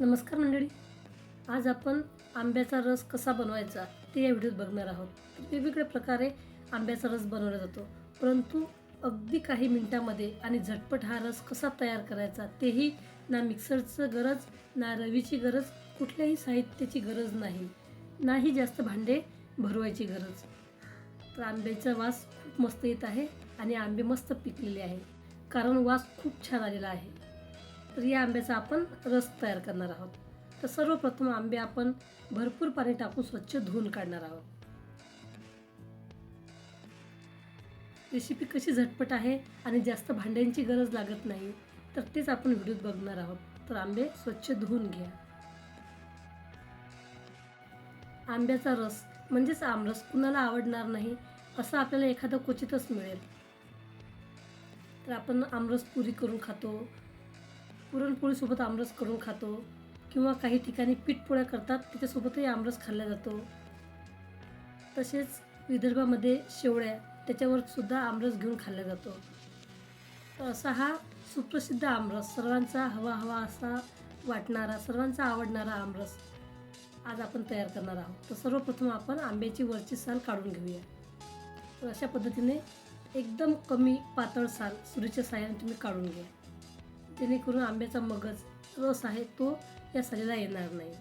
नमस्कार मंडळी. आज आपण आंब्याचा रस कसा बनवायचा ते या व्हिडिओत बघणार आहोत. वेगवेगळ्या प्रकारे आंब्याचा रस बनवला जातो. परंतु अगदी काही मिनटामध्ये आणि झटपट हा रस कसा तयार करायचा तेही ना मिक्सरचं गरज ना रवीची गरज कुठल्याही साहित्याची गरज नाही. नाही जास्त भांडे भरवायची गरज. तर आंब्याचा वास खूप मस्त येत आहे आणि आंबे मस्त पिकलेले आहे कारण वास खूप छान आलेला आहे. तर या आंब्याचा आपण रस तयार करणार आहोत. तर सर्वप्रथम आंबे आपण भरपूर पाणी टाकून स्वच्छ धुवून काढणार आहोत. रेसिपी कशी झटपट आहे आणि जास्त भांड्यांची गरज लागत नाही तर तेच आपण व्हिडिओत बघणार आहोत. तर आंबे स्वच्छ धुवून घ्या. आंब्याचा रस म्हणजेच आमरस कुणाला आवडणार नाही असं आपल्याला एखादं क्वचितच मिळेल. तर आपण आमरस पुरी करून खातो पुरणपोळीसोबत आमरस करून खातो किंवा काही ठिकाणी पीठपोळ्या करतात त्याच्यासोबतही आमरस खाल्ला जातो. तसेच विदर्भामध्ये शेवळ्या त्याच्यावर सुद्धा आमरस घेऊन खाल्ला जातो. असा हा सुप्रसिद्ध आमरस सर्वांचा हवा हवा असा वाटणारा सर्वांचा आवडणारा आमरस आज आपण तयार करणार आहोत. तर सर्वप्रथम आपण आंब्याची वरची साल काढून घेऊया. तर अशा पद्धतीने एकदम कमी पातळ साल सुरीच्या साह्याने तुम्ही काढून घ्या. जेणेकरून आंब्याचा मगज रस आहे तो या सालीला येणार नाही.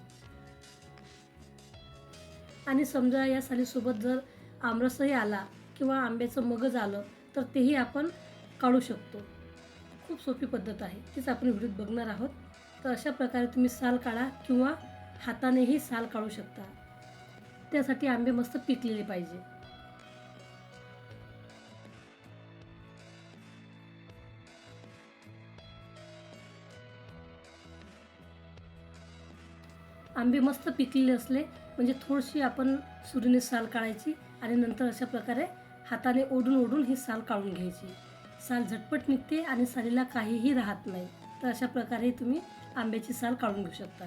आणि समजा या सालीसोबत जर आमरसही आला किंवा आंब्याचं मगज आलं तर तेही आपण काढू शकतो. खूप सोपी पद्धत आहे. तीच आपण व्हिडिओत बघणार आहोत. तर अशा प्रकारे तुम्ही साल काढा किंवा हातानेही साल काढू शकता. त्यासाठी आंबे मस्त पिकलेले पाहिजे. आंबे मस्त पिकलेले असले म्हणजे थोडीशी आपण सुरीने साल काढायची आणि नंतर अशा प्रकारे हाताने ओढून ओढून ही साल काढून घ्यायची. साल झटपट निघते आणि सालीला काहीही राहत नाही. तर अशा प्रकारे तुम्ही आंब्याची साल काढून घेऊ शकता.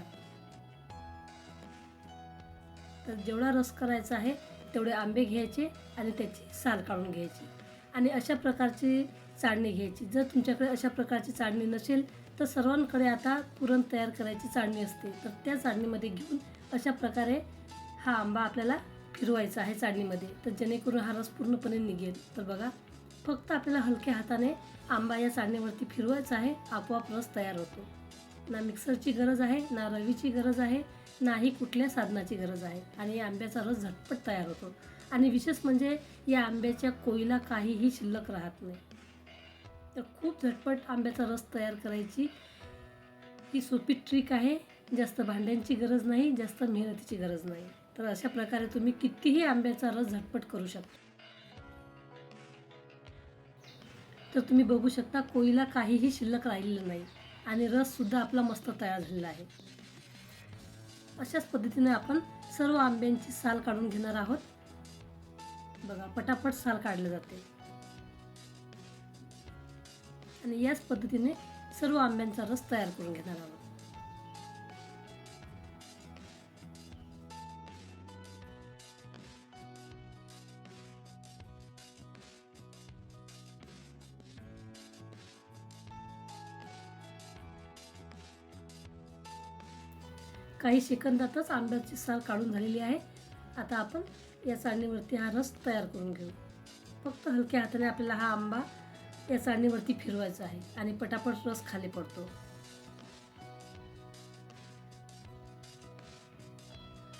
तर जेवढा रस करायचा आहे तेवढे आंबे घ्यायचे आणि त्याची साल काढून घ्यायची. आणि अशा प्रकारची चाळणी घ्यायची. जर तुमच्याकडे अशा प्रकारची चाळणी नसेल तर सर्वांकडे आता पुरण तयार करायची चाळणी असते. तर त्या चाळणीमध्ये घेऊन अशा प्रकारे हा आंबा आपल्याला फिरवायचा आहे चाळणीमध्ये. तर जेणेकरून हा रस पूर्णपणे निघेल. तर बघा फक्त आपल्याला हलक्या हाताने आंबा या चाळणीवरती फिरवायचा आहे आपोआप रस तयार होतो. ना मिक्सरची गरज आहे ना रवीची गरज आहे नाही कुठल्या साधनाची गरज आहे. आणि या आंब्याचा रस झटपट तयार होतो. आणि विशेष म्हणजे या आंब्याच्या कोयला काहीही शिल्लक राहत नाही. तर खूप झटपट आंब्याचा रस तयार करायची. ही सोपी ट्रिक आहे. जास्त भांड्यांची गरज नाही जास्त मेहनतीची गरज नाही. तर अशा प्रकारे तुम्ही कितीही आंब्याचा रस झटपट करू शकता. तर तुम्ही बघू शकता कोयला काहीही शिल्लक राहिलेलं नाही आणि रससुद्धा आपला मस्त तयार झालेला आहे. अशाच पद्धतीने आपण सर्व आंब्यांची साल काढून घेणार आहोत. बघा पटापट साल काढलं जाते. आणि याच पद्धतीने सर्व आंब्यांचा रस तयार करून घेणार आहोत. काही सेकंदातच आंब्याची साल काढून झालेली आहे. आता आपण या चाळणीवरती हा रस तयार करून घेऊ. फक्त हलक्या हाताने आपल्याला हा आंबा या चाळणीवरती फिरवायचा आहे आणि पटापट रस खाली पडतो.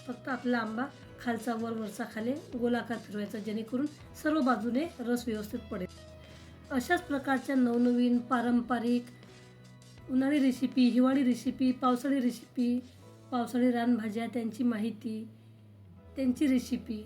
फक्त आपला आंबा खालचा वर वरचा खाली गोलाकार फिरवायचा जेणेकरून सर्व बाजूने रस व्यवस्थित पडेल. अशाच प्रकारच्या नवनवीन पारंपरिक उन्हाळी रेसिपी हिवाळी रेसिपी पावसाळी रेसिपी पावसाळी रानभाज्या त्यांची माहिती त्यांची रेसिपी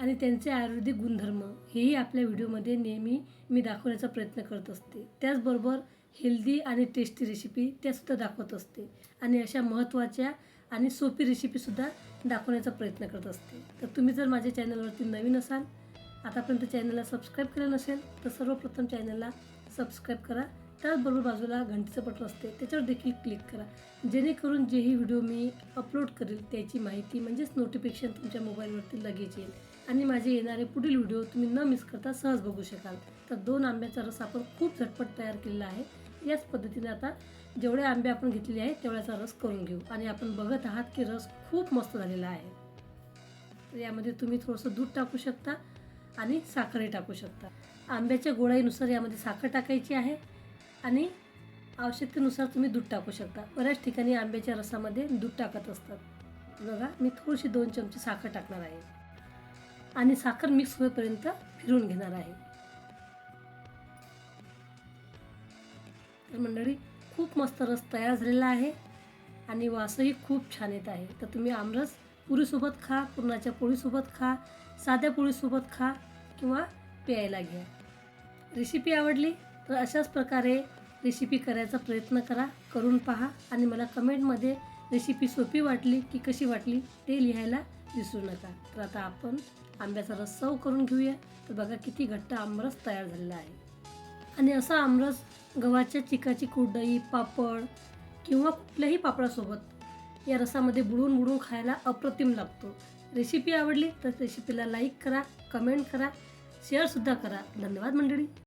आणि त्यांचे आयुर्वेदिक गुणधर्म हेही आपल्या व्हिडिओमध्ये नेहमी मी दाखवण्याचा प्रयत्न करत असते. त्याचबरोबर हेल्दी आणि टेस्टी रेसिपी त्यासुद्धा दाखवत असते. आणि अशा महत्त्वाच्या आणि सोपी रेसिपीसुद्धा दाखवण्याचा प्रयत्न करत असते. तर तुम्ही जर माझ्या चॅनलवरती नवीन असाल आतापर्यंत चॅनलला सबस्क्राईब केलं नसेल तर सर्वप्रथम चॅनलला सबस्क्राईब करा. त्याचबरोबर बाजूला घंटीचं बटन असते त्याच्यावर देखील क्लिक करा. जेणेकरून जेही व्हिडिओ मी अपलोड करेल त्याची माहिती म्हणजेच नोटिफिकेशन तुमच्या मोबाईलवरती लगेच येईल. आणि माझे येणारे पुढील व्हिडिओ तुम्ही न मिस करता सहज बघू शकाल. तर दोन आंब्याचा रस आपण खूप झटपट तयार केलेला आहे. याच पद्धतीने आता जेवढे आंबे आपण घेतलेले आहे तेवढ्याचा रस करून घेऊ. आणि आपण बघत आहात की रस खूप मस्त झालेला आहे. तर यामध्ये तुम्ही थोडंसं दूध टाकू शकता आणि साखरही टाकू शकता. आंब्याच्या गोळाईनुसार यामध्ये साखर टाकायची आहे. आणि आवश्यकतेनुसार तुम्ही दूध टाकू शकता. बऱ्याच ठिकाणी आंब्याच्या रसामध्ये दूध टाकत असतात. बघा मी थोडीशी दोन चमचे साखर टाकणार आहे. आणि साखर मिक्स होईपर्यंत फिरून घेणार आहे. तर मंडळी खूप मस्त रस तयार झालेला आहे आणि वासही खूप छान येत आहे. तर तुम्ही आमरस पुरीसोबत खा पुरणाच्या पोळीसोबत खा साध्या पोळीसोबत खा किंवा प्यायला घ्या. रेसिपी आवडली? तर अशाच प्रकारे रेसिपी करायचा प्रयत्न करा. करून पहा आणि मला कमेंटमध्ये रेसिपी सोपी वाटली की कशी वाटली ते लिहायला विसरू नका. तर आता आपण आंब्याचा रस सव करून घेऊया. तर बघा किती घट्ट आमरस तयार झालेला आहे. आणि असा आमरस गव्हाच्या चिकाची कुडई पापड किंवा कुठल्याही पापडासोबत या रसामध्ये बुडवून बुडवून खायला अप्रतिम लागतो. रेसिपी आवडली तर रेसिपीला लाईक करा कमेंट करा शेअरसुद्धा करा. धन्यवाद मंडळी.